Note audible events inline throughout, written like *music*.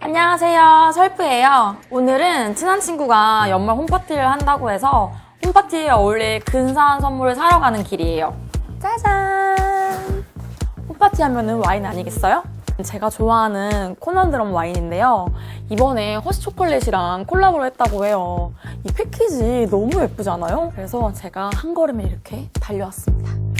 안녕하세요. 설프예요. 오늘은 친한 친구가 연말 홈파티를 한다고 해서 홈파티에 어울릴 근사한 선물을 사러 가는 길이에요. 짜잔! 홈파티 하면은 와인 아니겠어요? 제가 좋아하는 코난드럼 와인인데요. 이번에 허쉬 초콜릿이랑 콜라보를 했다고 해요. 이 패키지 너무 예쁘지 않아요? 그래서 제가 한 걸음에 이렇게 달려왔습니다.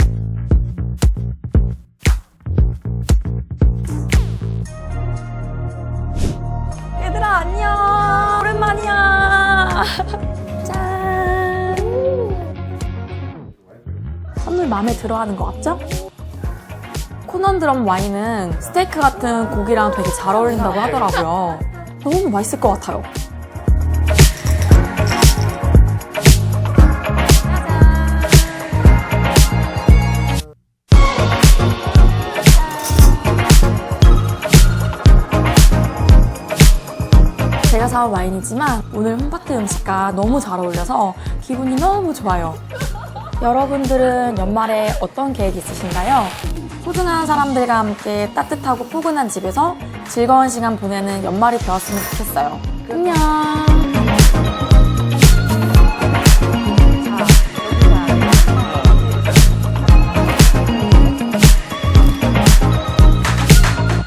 *laughs* 짠. 선물 마음에 들어 하는 것 같죠? 코넌드럼 와인은 스테이크 같은 고기랑 되게 잘 어울린다고 하더라고요. 너무 맛있을 것 같아요 제가 사온 와인이지만 오늘 홈파티 음식과 너무 잘 어울려서 기분이 너무 좋아요. 여러분들은 연말에 어떤 계획 있으신가요? 소중한 사람들과 함께 따뜻하고 포근한 집에서 즐거운 시간 보내는 연말이 되었으면 좋겠어요. 안녕!